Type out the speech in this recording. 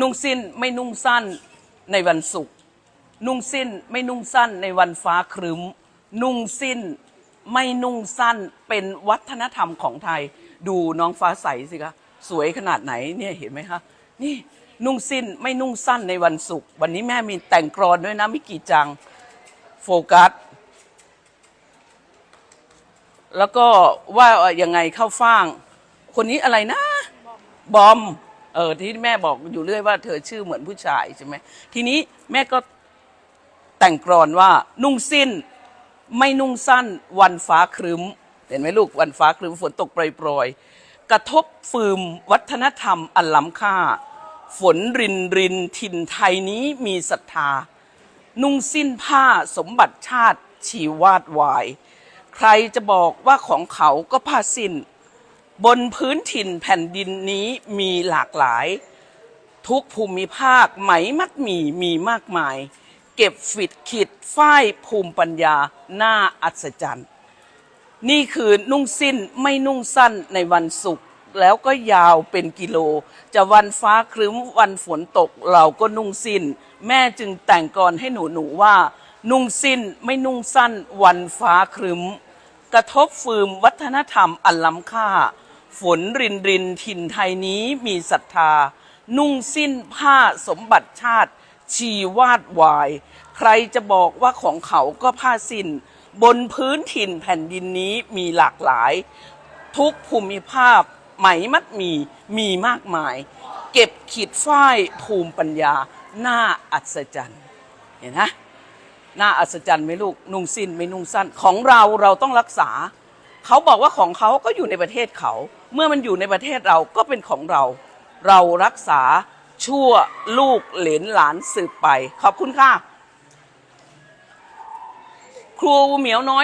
นุ่งสิ้นไม่นุ่งสั้นในวันศุกร์นุ่งสิ้นไม่นุ่งสั้นในวันฟ้าครึ้ม นุ่งสิ้นไม่นุ่งสั้นเป็นวัฒนธรรมของไทย ดูน้องฟ้าใสสิคะสวยขนาดไหนเนี่ยเห็นไหมคะนี่นุ่งสิ้นไม่นุ่งสั้นในวันศุกร์วันนี้แม่มีแต่งกรอนด้วยนะมิกี่จังโฟกัสแล้วก็ว่ายังไงเข้าฟ่าง คนนี้อะไรนะ บอม เออที่แม่บอกอยู่เรื่อยว่าเธอชื่อเหมือนผู้ชายใช่ไหมทีนี้แม่ก็แต่งกรอนว่านุ่งสิ้นไม่นุ่งสั้นวันฟ้าครึ้ม เห็นไหมลูกวันฟ้าครึ้มฝนตกโปรยๆกระทบฟืมวัฒนธรรมอันล้ำค่า ฝนรินรินถิ่นไทยนี้มีศรัทธา นุ่งสิ้นผ้าสมบัติชาติชีวาดวาย ใครจะบอกว่าของเขาก็ผ้าสิ้น บนพื้นถิ่นแผ่นดินนี้มีหลากหลาย ทุกภูมิภาคไหมมัดหมี่มีมากมาย เก็บฟิดขิดฝ้ายภูมิปัญญาหน้าอัศจรรย์ นี่คือนุ่งสิ้นไม่นุ่งสั้นในวันศุกร์แล้วก็ยาวเป็นกิโล จะวันฟ้าครึ้มวันฝนตกเราก็นุ่งสิ้น แม่จึงแต่งกรให้หนูหนูๆว่า นุ่งสิ้นไม่นุ่งสั้นวันฟ้าครึ้ม กระทบฟืมวัฒนธรรมอันล้ำค่า ฝนรินรินถิ่นไทยนี้มีศรัทธา นุ่งสิ้นผ้าสมบัติชาติ ชีวาดวาย ใครจะบอกว่าของเขาก็ผ้าสิ้น บนพื้นถิ่นแผ่นดินนี้มีหลากหลาย ทุกภูมิภาคไหมมัดมีมีมากมาย เก็บขีดฝ้ายภูมิปัญญาน้าอัศจรรย์เห็นนะน่าอัศจรรย์ไหมลูกนุ่งสิ้นไม่นุ่งสั้นของเราเราต้องรักษา เขาบอกว่าของเขาก็อยู่ในประเทศเขา เมื่อมันอยู่ในประเทศเราก็เป็นของเรา เรารักษาชั่วลูกเหลนหลานสืบไป ขอบคุณค่ะ ครูเหมียวน้อย